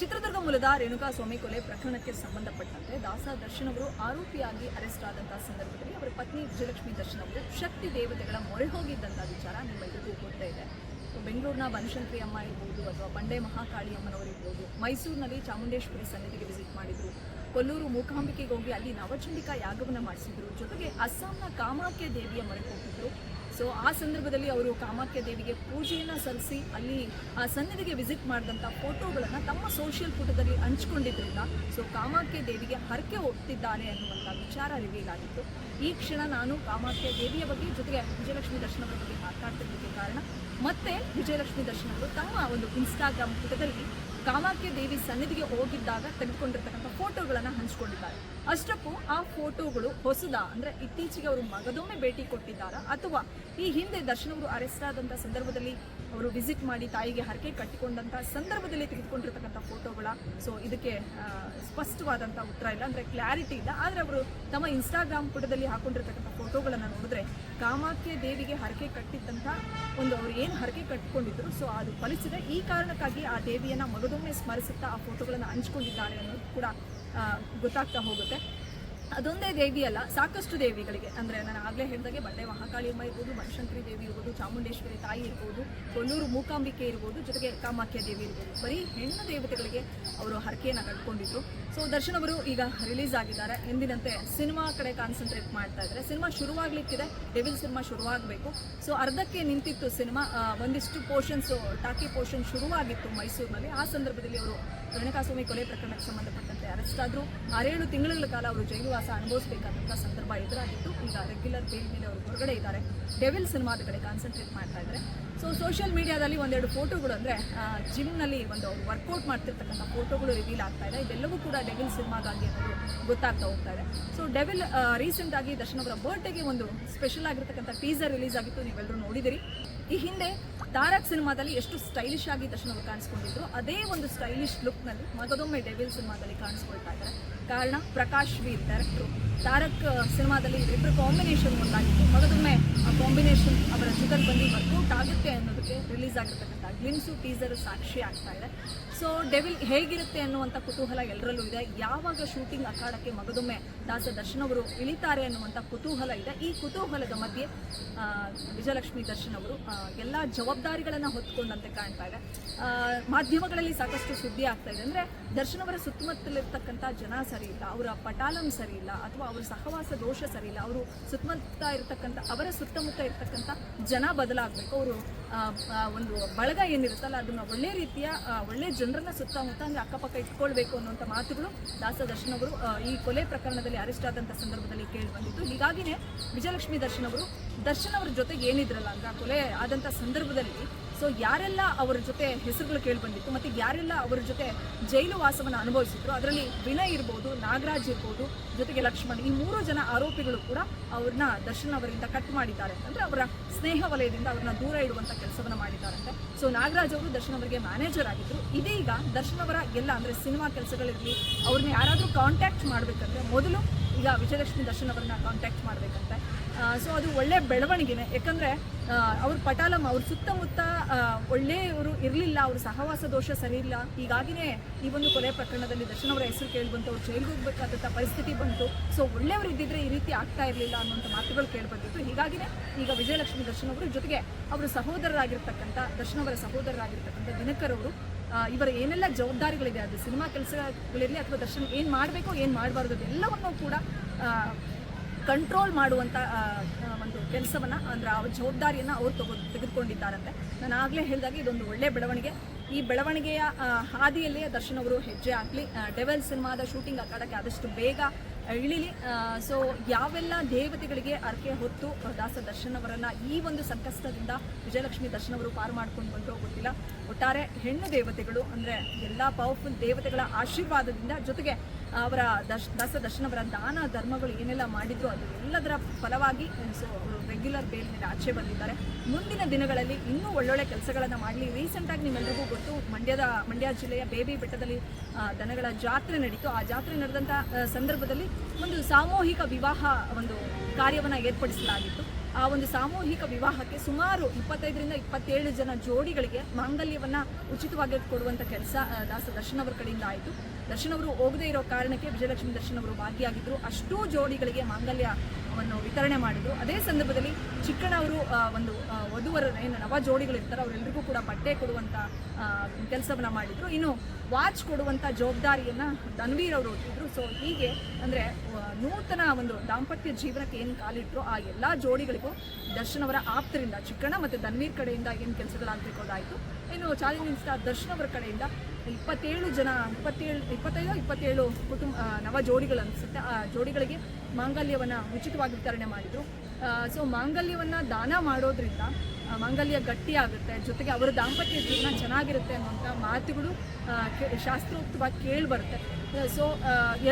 ಚಿತ್ರದುರ್ಗ ಮೂಲದ ರೇಣುಕಾ ಸ್ವಾಮಿ ಕೊಲೆ ಪ್ರಕರಣಕ್ಕೆ ಸಂಬಂಧಪಟ್ಟಂತೆ ದಾಸ ದರ್ಶನ್ ಅವರು ಆರೋಪಿಯಾಗಿ ಅರೆಸ್ಟ್ ಆದಂತಹ ಸಂದರ್ಭದಲ್ಲಿ ಅವರ ಪತ್ನಿ ವಿಜಯಲಕ್ಷ್ಮಿ ದರ್ಶನ್ ಅವರು ಶಕ್ತಿ ದೇವತೆಗಳ ಮೊರೆ ಹೋಗಿದ್ದಂತಹ ವಿಚಾರ ನಿಮ್ಮೆಲ್ಲರಿಗೂ ಗೊತ್ತೇ ಇದೆ. ಬೆಂಗಳೂರಿನ ಬನಶಂಕರಿ ಅಮ್ಮ ಇರ್ಬೋದು ಅಥವಾ ಬಂಡೆ ಮಹಾಕಾಳಿ ಅಮ್ಮನವರು ಇರ್ಬೋದು ಮೈಸೂರಿನಲ್ಲಿ ಚಾಮುಂಡೇಶ್ವರಿ ಸನ್ನಿಧಿಗೆ ವಿಸಿಟ್ ಮಾಡಿದ್ರು, ಕೊಲ್ಲೂರು ಮೂಕಾಂಬಿಕೆಗೆ ಹೋಗಿ ಅಲ್ಲಿ ನವಚಂಡಿಕಾ ಯಾಗವನ್ನು ಮಾಡಿಸಿದ್ರು, ಜೊತೆಗೆ ಅಸ್ಸಾಂನ ಕಾಮಾಖ್ಯ ದೇವಿಯ ಮೊರೆ ಹೋಗಿದ್ರು ಸೊ ಆ ಸಂದರ್ಭದಲ್ಲಿ ಅವರು ಕಾಮಾಖ್ಯ ದೇವಿಗೆ ಪೂಜೆಯನ್ನು ಸಲ್ಲಿಸಿ ಅಲ್ಲಿ ಆ ಸನ್ನಿಧಿಗೆ ವಿಸಿಟ್ ಮಾಡಿದಂಥ ಫೋಟೋಗಳನ್ನು ತಮ್ಮ ಸೋಷಿಯಲ್ ಪುಟದಲ್ಲಿ ಹಂಚ್ಕೊಂಡಿದ್ದರಿಂದ ಸೊ ಕಾಮಾಖ್ಯ ದೇವಿಗೆ ಹರಕೆ ಹೋಗ್ತಿದ್ದಾರೆ ಅನ್ನುವಂಥ ವಿಚಾರ ರಿವೀಲ್ ಆಗಿತ್ತು. ಈ ಕ್ಷಣ ನಾನು ಕಾಮಾಖ್ಯ ದೇವಿಯ ಬಗ್ಗೆ ಜೊತೆಗೆ ವಿಜಯಲಕ್ಷ್ಮಿ ದರ್ಶನ ಬಗ್ಗೆ ಮಾತಾಡ್ತಿರೋದಕ್ಕೆ ಕಾರಣ, ಮತ್ತೆ ವಿಜಯಲಕ್ಷ್ಮಿ ದರ್ಶನಗಳು ತಮ್ಮ ಒಂದು ಇನ್ಸ್ಟಾಗ್ರಾಮ್ ಪುಟದಲ್ಲಿ ಕಾಮಾಖ್ಯ ದೇವಿ ಸನ್ನಿಧಿಗೆ ಹೋಗಿದ್ದಾಗ ತೆಗೆದುಕೊಂಡಿರ್ತಕ್ಕಂಥ ಫೋಟೋಗಳನ್ನು ಹಂಚಿಕೊಂಡಿದ್ದಾರೆ. ಅಷ್ಟಕ್ಕೂ ಆ ಫೋಟೋಗಳು ಹೊಸದ, ಅಂದ್ರೆ ಇತ್ತೀಚೆಗೆ ಅವರು ಮಗದೊಮ್ಮೆ ಭೇಟಿ ಕೊಟ್ಟಿದ್ದಾರಾ? ಅಥವಾ ಈ ಹಿಂದೆ ದರ್ಶನವರು ಅರೆಸ್ಟ್ ಆದಂಥ ಸಂದರ್ಭದಲ್ಲಿ ಅವರು ವಿಸಿಟ್ ಮಾಡಿ ತಾಯಿಗೆ ಹರಕೆ ಕಟ್ಟಿಕೊಂಡಂಥ ಸಂದರ್ಭದಲ್ಲಿ ತೆಗೆದುಕೊಂಡಿರ್ತಕ್ಕಂಥ ಫೋಟೋಗಳ ಸೊ ಇದಕ್ಕೆ ಸ್ಪಷ್ಟವಾದಂಥ ಉತ್ತರ ಇಲ್ಲ. ಅಂದ್ರೆ ಕ್ಲಾರಿಟಿ ಇಲ್ಲ. ಆದರೆ ಅವರು ತಮ್ಮ ಇನ್ಸ್ಟಾಗ್ರಾಮ್ ಪುಟದಲ್ಲಿ ಹಾಕೊಂಡಿರ್ತಕ್ಕಂಥ ಫೋಟೋಗಳನ್ನು ನೋಡಿದ್ರೆ ಕಾಮಾಖ್ಯ ದೇವಿಗೆ ಹರಕೆ ಕಟ್ಟಿದ್ದಂಥ ಒಂದು ಅವರು ಏನು ಹರಕೆ ಕಟ್ಟಿಕೊಂಡಿದ್ರು ಸೊ ಅದು ಫಲಿಸಿದೆ. ಈ ಕಾರಣಕ್ಕಾಗಿ ಆ ದೇವಿಯನ್ನ ಮಗದೊಮ್ಮೆ ಸ್ಮರಿಸುತ್ತಾ ಆ ಫೋಟೋಗಳನ್ನು ಹಂಚ್ಕೊಂಡಿದ್ದಾರೆ ಅನ್ನೋದು ಕೂಡ ಗೊತ್ತಾಗ್ತಾ ಹೋಗುತ್ತೆ. ಅದೊಂದೇ ದೇವಿ ಅಲ್ಲ, ಸಾಕಷ್ಟು ದೇವಿಗಳಿಗೆ. ಅಂದರೆ ನಾನು ಆಗಲೇ ಹೇಳಿದಾಗೆ ಬಂಡೆ ಮಹಾಕಾಳಿ ಅಮ್ಮ ಇರ್ಬೋದು, ಬನಶಂಕರಿ ದೇವಿ ಇರ್ಬೋದು, ಚಾಮುಂಡೇಶ್ವರಿ ತಾಯಿ ಇರ್ಬೋದು, ಕೊಲ್ಲೂರು ಮೂಕಾಂಬಿಕೆ ಇರ್ಬೋದು, ಜೊತೆಗೆ ಕಾಮಾಖ್ಯ ದೇವಿ ಇರ್ಬೋದು. ಬರೀ ಹೆಣ್ಣು ದೇವತೆಗಳಿಗೆ ಅವರು ಹರಕೆಯನ್ನು ಕಟ್ಕೊಂಡಿದ್ರು. ಸೊ ದರ್ಶನ್ ಅವರು ಈಗ ರಿಲೀಸ್ ಆಗಿದ್ದಾರೆ. ಎಂದಿನಂತೆ ಸಿನಿಮಾ ಕಡೆ ಕಾನ್ಸಂಟ್ರೇಟ್ ಮಾಡ್ತಾ ಇದ್ದಾರೆ. ಸಿನಿಮಾ ಶುರುವಾಗಲಿಕ್ಕಿದೆ. ಡೆವಿಲ್ ಸಿನಿಮಾ ಶುರುವಾಗಬೇಕು. ಸೊ ಅರ್ಧಕ್ಕೆ ನಿಂತಿತ್ತು ಸಿನಿಮಾ. ಒಂದಿಷ್ಟು ಪೋರ್ಷನ್ಸು ಟಾಕಿ ಪೋರ್ಷನ್ ಶುರುವಾಗಿತ್ತು ಮೈಸೂರಿನಲ್ಲಿ. ಆ ಸಂದರ್ಭದಲ್ಲಿ ಅವರು ರೇಣುಕಾಸ್ವಾಮಿ ಕೊಲೆ ಪ್ರಕರಣಕ್ಕೆ ಸಂಬಂಧಪಟ್ಟಂತೆ ಅರೆಸ್ಟ್ ಆದರೂ ಆರೇಳು ತಿಂಗಳ ಕಾಲ ಅವರು ಜೈಲುವಾಸ ಅನುಭವಿಸಬೇಕಾದಂಥ ಸಂದರ್ಭ ಎದುರಾಗಿತ್ತು. ಈಗ ರೆಗ್ಯುಲರ್ ಬೇಲ್ ಮೇಲೆ ಅವರು ಹೊರಗಡೆ ಇದ್ದಾರೆ. ಡೆವಿಲ್ ಸಿನಿಮಾದ ಕಡೆ ಕಾನ್ಸಂಟ್ರೇಟ್ ಮಾಡ್ತಾ ಇದ್ದಾರೆ. ಸೊ ಸೋಷಿಯಲ್ ಮೀಡಿಯಾದಲ್ಲಿ ಒಂದೆರಡು ಫೋಟೋಗಳು ಅಂದರೆ ಜಿಮ್ನಲ್ಲಿ ಒಂದು ವರ್ಕೌಟ್ ಮಾಡ್ತಿರ್ತಕ್ಕಂಥ ಫೋಟೋಗಳು ರಿವೀಲ್ ಆಗ್ತಾ ಇದೆ. ಇದೆಲ್ಲವೂ ಕೂಡ ಡೆವಿಲ್ ಸಿನಿಮಾಗಾಗಿ ಅನ್ನೋದು ಗೊತ್ತಾಗ್ತಾ ಹೋಗ್ತಾ ಇದೆ. ಸೊ ಡೆವಿಲ್ ರೀಸೆಂಟ್ ಆಗಿ ದರ್ಶನ್ ಅವರ ಬರ್ಡೇಗೆ ಒಂದು ಸ್ಪೆಷಲ್ ಆಗಿರ್ತಕ್ಕಂಥ ಟೀಸರ್ ರಿಲೀಸ್ ಆಗಿತ್ತು. ನೀವೆಲ್ಲರೂ ನೋಡಿದಿರಿ. ಈ ಹಿಂದೆ ತಾರಕ್ ಸಿನಿಮಾದಲ್ಲಿ ಎಷ್ಟು ಸ್ಟೈಲಿಶ್ ಆಗಿ ದರ್ಶನ್ ಅವರು ಕಾಣಿಸ್ಕೊಂಡಿದ್ರು, ಅದೇ ಒಂದು ಸ್ಟೈಲಿಶ್ ಲುಕ್ನಲ್ಲಿ ಮಗದೊಮ್ಮೆ ಡೆವಿಲ್ ಸಿನಿಮಾದಲ್ಲಿ ಕಾಣಿಸ್ಕೊಳ್ತಾ ಇದ್ದಾರೆ. ಕಾರಣ ಪ್ರಕಾಶ್ ವೀರ್ ಡೈರೆಕ್ಟ್ರು ತಾರಕ್ ಸಿನಿಮಾದಲ್ಲಿ ಇಬ್ಬರು ಕಾಂಬಿನೇಷನ್ ಒಂದಾಗಿತ್ತು. ಮಗದೊಮ್ಮೆ ಆ ಕಾಂಬಿನೇಷನ್ ಅವರ ಜೊತೆಗೆ ಬಂದು ವರ್ಕೌಟ್ ಆಗುತ್ತೆ ಅನ್ನೋದಕ್ಕೆ ರಿಲೀಸ್ ಆಗಿರ್ತಕ್ಕಂಥ ಗ್ಲಿಮ್ಸು ಟೀಸರ್ ಸಾಕ್ಷಿ ಆಗ್ತಾ ಇದೆ. ಸೊ ಡೆವಿಲ್ ಹೇಗಿರುತ್ತೆ ಅನ್ನುವಂಥ ಕುತೂಹಲ ಎಲ್ಲರಲ್ಲೂ ಇದೆ. ಯಾವಾಗ ಶೂಟಿಂಗ್ ಅಖಾಡಕ್ಕೆ ಮಗದೊಮ್ಮೆ ದಾಸ ದರ್ಶನ್ ಅವರು ಇಳಿತಾರೆ ಅನ್ನುವಂಥ ಕುತೂಹಲ ಇದೆ. ಈ ಕುತೂಹಲದ ಮಧ್ಯೆ ವಿಜಯಲಕ್ಷ್ಮಿ ದರ್ಶನ್ ಅವರು ಎಲ್ಲ ಜವಾಬ್ದಾರಿಗಳನ್ನು ಹೊತ್ಕೊಂಡಂತೆ ಕಾಣ್ತಾ ಇದೆ. ಮಾಧ್ಯಮಗಳಲ್ಲಿ ಸಾಕಷ್ಟು ಸುದ್ದಿ ಆಗ್ತಾ ಇದೆ. ಅಂದರೆ ದರ್ಶನ್ ಅವರ ಸುತ್ತಮುತ್ತಲಿರ್ತಕ್ಕಂಥ ಜನ ಸರಿ ಇಲ್ಲ, ಅವರ ಪಟಾಲಂ ಸರಿ ಇಲ್ಲ, ಅಥವಾ ಅವರ ಸಹವಾಸ ದೋಷ ಸರಿ ಇಲ್ಲ, ಅವರು ಸುತ್ತಮುತ್ತ ಇರತಕ್ಕಂಥ, ಅವರ ಸುತ್ತಮುತ್ತ ಇರತಕ್ಕಂಥ ಜನ ಬದಲಾಗಬೇಕು. ಅವರು ಒಂದು ಬಳಗ ಏನಿರುತ್ತಲ್ಲ, ಅದನ್ನು ಒಳ್ಳೆ ರೀತಿಯ ಒಳ್ಳೆ ಜನರನ್ನ ಸುತ್ತಮುತ್ತ, ಅಂದರೆ ಅಕ್ಕಪಕ್ಕ ಇಟ್ಕೊಳ್ಬೇಕು ಅನ್ನುವಂಥ ಮಾತುಗಳು ದಾಸ ದರ್ಶನ್ ಅವರು ಈ ಕೊಲೆ ಪ್ರಕರಣದಲ್ಲಿ ಅರೆಸ್ಟ್ ಆದಂಥ ಸಂದರ್ಭದಲ್ಲಿ ಕೇಳಿ ಬಂದಿತ್ತು ಹೀಗಾಗಿನೇ ವಿಜಯಲಕ್ಷ್ಮಿ ದರ್ಶನ್ ಅವರು ದರ್ಶನ್ ಅವ್ರ ಜೊತೆಗೆ ಏನಿದ್ರಲ್ಲ ಅಂದ್ರೆ ಕೊಲೆ ಆದಂಥ ಸಂದರ್ಭದಲ್ಲಿ ಸೊ ಯಾರೆಲ್ಲ ಅವರ ಜೊತೆ ಹೆಸರುಗಳು ಕೇಳಿಬಂದಿತ್ತು ಮತ್ತು ಯಾರೆಲ್ಲ ಅವರ ಜೊತೆ ಜೈಲು ವಾಸವನ್ನು ಅನುಭವಿಸಿದ್ರು, ಅದರಲ್ಲಿ ವಿನಯ್ ಇರ್ಬೋದು, ನಾಗರಾಜ್ ಇರ್ಬೋದು, ಜೊತೆಗೆ ಲಕ್ಷ್ಮಣ್, ಈ ಮೂರು ಜನ ಆರೋಪಿಗಳು ಕೂಡ ಅವ್ರನ್ನ ದರ್ಶನ್ ಅವರಿಂದ ಕಟ್ ಮಾಡಿದ್ದಾರೆ ಅಂತಂದ್ರೆ ಅವರ ಸ್ನೇಹ ವಲಯದಿಂದ ಅವ್ರನ್ನ ದೂರ ಇಡುವಂಥ ಕೆಲಸವನ್ನು ಮಾಡಿದ್ದಾರಂತೆ. ಸೊ ನಾಗರಾಜ್ ಅವರು ದರ್ಶನ್ ಅವರಿಗೆ ಮ್ಯಾನೇಜರ್ ಆಗಿದ್ದರು ಇದೀಗ ದರ್ಶನ್ ಅವರ ಎಲ್ಲ ಅಂದರೆ ಸಿನಿಮಾ ಕೆಲಸಗಳಿರಲಿ, ಅವ್ರನ್ನ ಯಾರಾದರೂ ಕಾಂಟ್ಯಾಕ್ಟ್ ಮಾಡಬೇಕಂದ್ರೆ ಮೊದಲು ಈಗ ವಿಜಯಲಕ್ಷ್ಮಿ ದರ್ಶನ್ ಅವರನ್ನ ಕಾಂಟ್ಯಾಕ್ಟ್ ಮಾಡಬೇಕಂತೆ. ಸೊ ಅದು ಒಳ್ಳೆ ಬೆಳವಣಿಗೆನೆ. ಯಾಕಂದರೆ ಅವ್ರ ಪಟಾಲಮ್ಮ ಅವ್ರ ಸುತ್ತಮುತ್ತ ಒಳ್ಳೆಯವರು ಇರಲಿಲ್ಲ, ಅವ್ರ ಸಹವಾಸ ದೋಷ ಸರಿ ಇಲ್ಲ ಹೀಗಾಗಿನೇ ಈ ಒಂದು ಕೊಲೆ ಪ್ರಕರಣದಲ್ಲಿ ದರ್ಶನ್ ಅವರ ಹೆಸರು ಕೇಳಿ ಬಂತು ಅವ್ರು ಜೈಲಿಗೆ ಹೋಗ್ಬೇಕಾದಂಥ ಪರಿಸ್ಥಿತಿ ಬಂತು. ಸೊ ಒಳ್ಳೆಯವರು ಇದ್ದಿದ್ರೆ ಈ ರೀತಿ ಆಗ್ತಾ ಇರಲಿಲ್ಲ ಅನ್ನುವಂಥ ಮಾತುಗಳು ಕೇಳಿ ಬಂದಿತ್ತು ಹೀಗಾಗಿನೇ ಈಗ ವಿಜಯಲಕ್ಷ್ಮಿ ದರ್ಶನ್ ಅವರು ಜೊತೆಗೆ ಅವರ ಸಹೋದರರಾಗಿರ್ತಕ್ಕಂಥ, ದರ್ಶನ್ ಅವರ ಸಹೋದರರಾಗಿರ್ತಕ್ಕಂಥ ದಿನಕರ್ ಅವರು ಇವರ ಏನೆಲ್ಲ ಜವಾಬ್ದಾರಿಗಳಿದೆ? ಅದು ಸಿನಿಮಾ ಕೆಲಸಗಳಿರಲಿ ಅಥವಾ ದರ್ಶನ್ ಏನು ಮಾಡಬೇಕು, ಏನು ಮಾಡಬಾರ್ದು ಎಲ್ಲವನ್ನೂ ಕೂಡ ಕಂಟ್ರೋಲ್ ಆ, ಒಂದು ಕೆಲಸವನ್ನು ಅಂದರೆ ಆ ಜವಾಬ್ದಾರಿಯನ್ನು ಅವರು ತಗೋ ತೆಗೆದುಕೊಂಡಿದ್ದಾರಂತೆ. ನಾನು ಆಗಲೇ ಹೇಳಿದಾಗ ಇದೊಂದು ಒಳ್ಳೆಯ ಬೆಳವಣಿಗೆ. ಈ ಬೆಳವಣಿಗೆಯ ಹಾದಿಯಲ್ಲಿ ದರ್ಶನ್ ಅವರು ಹೆಜ್ಜೆ ಹಾಕ್ಲಿ. ಡೆವೆಲ್ ಸಿನಿಮಾದ ಶೂಟಿಂಗ್ ಆಕಾಡಕ್ಕೆ ಆದಷ್ಟು ಬೇಗ ಇಳಿಲಿ. ಸೊ ಯಾವೆಲ್ಲ ದೇವತೆಗಳಿಗೆ ಅರ್ಕೆ ಹೊತ್ತು ದಾಸ ದರ್ಶನ್ ಅವರನ್ನ ಈ ಒಂದು ಸಂಕಷ್ಟದಿಂದ ವಿಜಯಲಕ್ಷ್ಮಿ ದರ್ಶನ್ ಅವರು ಪಾರು ಮಾಡ್ಕೊಂಡು ಬಂದು ಗೊತ್ತಿಲ್ಲ. ಒಟ್ಟಾರೆ ಹೆಣ್ಣು ದೇವತೆಗಳು ಅಂದರೆ ಎಲ್ಲ ಪವರ್ಫುಲ್ ದೇವತೆಗಳ ಆಶೀರ್ವಾದದಿಂದ ಜೊತೆಗೆ ಅವರ ದಶ್ ದಾಸ ದರ್ಶನವರ ದಾನ ಧರ್ಮಗಳು ಏನೆಲ್ಲ ಮಾಡಿದ್ರು ಅದು ಎಲ್ಲದರ ಫಲವಾಗಿ ಸೊ ಅವರು ರೆಗ್ಯುಲರ್ ಬೇಲ್ ಮೇಲೆ ಆಚೆ ಬಂದಿದ್ದಾರೆ. ಮುಂದಿನ ದಿನಗಳಲ್ಲಿ ಇನ್ನೂ ಒಳ್ಳೊಳ್ಳೆ ಕೆಲಸಗಳನ್ನು ಮಾಡಲಿ. ರೀಸೆಂಟಾಗಿ ನಿಮ್ಮೆಲ್ಲರಿಗೂ ಗೊತ್ತು, ಮಂಡ್ಯದ, ಮಂಡ್ಯ ಜಿಲ್ಲೆಯ ಬೇಬಿ ಬೆಟ್ಟದಲ್ಲಿ ದನಗಳ ಜಾತ್ರೆ ನಡೀತು. ಆ ಜಾತ್ರೆ ನಡೆದಂಥ ಸಂದರ್ಭದಲ್ಲಿ ಒಂದು ಸಾಮೂಹಿಕ ವಿವಾಹ ಒಂದು ಕಾರ್ಯವನ್ನು ಏರ್ಪಡಿಸಲಾಗಿತ್ತು. ಆ ಒಂದು ಸಾಮೂಹಿಕ ವಿವಾಹಕ್ಕೆ ಸುಮಾರು ಇಪ್ಪತ್ತೈದರಿಂದ ಇಪ್ಪತ್ತೇಳು ಜನ ಜೋಡಿಗಳಿಗೆ ಮಾಂಗಲ್ಯವನ್ನ ಉಚಿತವಾಗಿ ಕೊಡುವಂತ ಕೆಲಸ ದಾಸ ದರ್ಶನ್ ಅವರ ಕಡೆಯಿಂದ ಆಯಿತು. ದರ್ಶನ್ ಅವರು ಹೋಗದೇ ಇರೋ ಕಾರಣಕ್ಕೆ ವಿಜಯಲಕ್ಷ್ಮಿ ದರ್ಶನ್ ಅವರು ಭಾಗಿಯಾಗಿದ್ದರು ಅಷ್ಟೂ ಜೋಡಿಗಳಿಗೆ ಮಾಂಗಲ್ಯವನ್ನು ವಿತರಣೆ ಮಾಡಿದ್ರು. ಅದೇ ಸಂದರ್ಭದಲ್ಲಿ ಚಿಕ್ಕಣ ಅವರು ಒಂದು ವಧುವರ ಏನು ನವ ಜೋಡಿಗಳಿರ್ತಾರೆ ಅವರೆಲ್ಲರಿಗೂ ಕೂಡ ಬಟ್ಟೆ ಕೊಡುವಂತ ಕೆಲಸವನ್ನ ಮಾಡಿದ್ರು. ಇನ್ನು ವಾಚ್ ಕೊಡುವಂಥ ಜವಾಬ್ದಾರಿಯನ್ನು ಧನ್ವೀರ್ ಅವರು ಹೊತ್ತಿದ್ರು. ಸೊ ಹೀಗೆ ಅಂದರೆ ನೂತನ ಒಂದು ದಾಂಪತ್ಯ ಜೀವನಕ್ಕೆ ಏನು ಕಾಲಿಟ್ಟರು ಆ ಎಲ್ಲ ಜೋಡಿಗಳಿಗೂ ದರ್ಶನ್ ಅವರ ಆಪ್ತರಿಂದ, ಚಿಕ್ಕಣ್ಣ ಮತ್ತು ಧನ್ವೀರ್ ಕಡೆಯಿಂದ ಏನು ಕೆಲಸಗಳಾಗಬೇಕು ಇನ್ನು ಚಾಲೆಂಜಿಂಗ್ ಸ್ಟಾರ್ ದರ್ಶನ್ ಅವರ ಕಡೆಯಿಂದ ಇಪ್ಪತ್ತೇಳು ಜನ, ಇಪ್ಪತ್ತೇಳು, ಇಪ್ಪತ್ತೈದು, ಇಪ್ಪತ್ತೇಳು ಕುಟುಂಬ ನವ ಜೋಡಿಗಳು ಅನಿಸುತ್ತೆ. ಆ ಜೋಡಿಗಳಿಗೆ ಮಾಂಗಲ್ಯವನ್ನು ಉಚಿತವಾಗಿ ವಿತರಣೆ ಮಾಡಿದರು. ಸೊ ಮಾಂಗಲ್ಯವನ್ನು ದಾನ ಮಾಡೋದ್ರಿಂದ ಮಾಂಗಲ್ಯ ಗಟ್ಟಿಯಾಗುತ್ತೆ ಜೊತೆಗೆ ಅವರ ದಾಂಪತ್ಯ ಜೀವನ ಚೆನ್ನಾಗಿರುತ್ತೆ ಅನ್ನುವಂಥ ಮಾತುಗಳು ಶಾಸ್ತ್ರೋಕ್ತವಾಗಿ ಕೇಳಿ ಬರುತ್ತೆ ಸೊ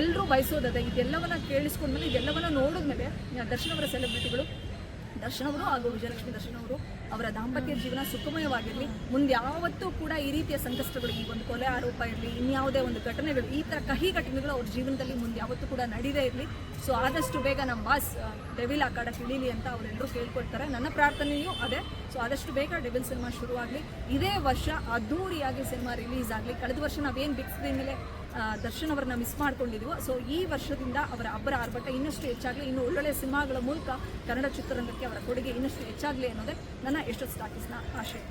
ಎಲ್ಲರೂ ಬಯಸೋದದೆ, ಇದೆಲ್ಲವನ್ನ ಕೇಳಿಸ್ಕೊಂಡ್ಮೇಲೆ, ಇದೆಲ್ಲವನ್ನ ನೋಡಿದ್ಮೇಲೆ ದರ್ಶನವರ ಸೆಲೆಬ್ರಿಟಿಗಳು ದರ್ಶನ್ ಅವರು ಹಾಗೂ ವಿಜಯಲಕ್ಷ್ಮಿ ದರ್ಶನ್ ಅವರು ಅವರ ದಾಂಪತ್ಯ ಜೀವನ ಸುಖಮಯವಾಗಿರಲಿ. ಮುಂದೆ ಯಾವತ್ತೂ ಕೂಡ ಈ ರೀತಿಯ ಸಂಕಷ್ಟಗಳು ಈ ಒಂದು ಕೊಲೆ ಆರೋಪ ಇರಲಿ ಇನ್ಯಾವುದೇ ಒಂದು ಘಟನೆಗಳು ಈ ಥರ ಕಹಿ ಘಟನೆಗಳು ಅವ್ರ ಜೀವನದಲ್ಲಿ ಮುಂದೆ ಯಾವತ್ತೂ ಕೂಡ ನಡೀದೇ ಇರಲಿ. ಸೊ ಆದಷ್ಟು ಬೇಗ ನಮ್ಮ ಬಾಸ್ ಡೆವಿಲ್ ಆಕಾಡಕ್ಕೆ ಇಳೀಲಿ ಅಂತ ಅವರೆಲ್ಲರೂ ಕೇಳ್ಕೊಳ್ತಾರೆ. ನನ್ನ ಪ್ರಾರ್ಥನೆಯೂ ಅದೇ. ಸೊ ಆದಷ್ಟು ಬೇಗ ಡೆವಿಲ್ ಸಿನಿಮಾ ಶುರುವಾಗಲಿ. ಇದೇ ವರ್ಷ ಅದ್ದೂರಿಯಾಗಿ ಸಿನಿಮಾ ರಿಲೀಸ್ ಆಗಲಿ. ಕಳೆದ ವರ್ಷ ನಾವೇನು ಬಿಗ್ ಸ್ಕ್ರೀನ್ ಮೇಲೆ ಆ, ದರ್ಶನ್ ಅವರನ್ನ ಮಿಸ್ ಮಾಡ್ಕೊಂಡಿದ್ವು. ಸೊ ಈ ವರ್ಷದಿಂದ ಅವರ ಅಬ್ಬರ ಆರ್ಭಟ ಇನ್ನಷ್ಟು ಹೆಚ್ಚಾಗಲಿ, ಇನ್ನು ಒಳ್ಳೊಳ್ಳೆ ಸಿನಿಮಾಗಳ ಮೂಲಕ ಕನ್ನಡ ಚಿತ್ರರಂಗಕ್ಕೆ ಅವರ ಕೊಡುಗೆ ಇನ್ನಷ್ಟು ಹೆಚ್ಚಾಗಲಿ ಅನ್ನೋದೇ ನನ್ನ ಎಷ್ಟೊತ್ತು ಸ್ಟಾಕಿಸ್ನ ಆಶಯ.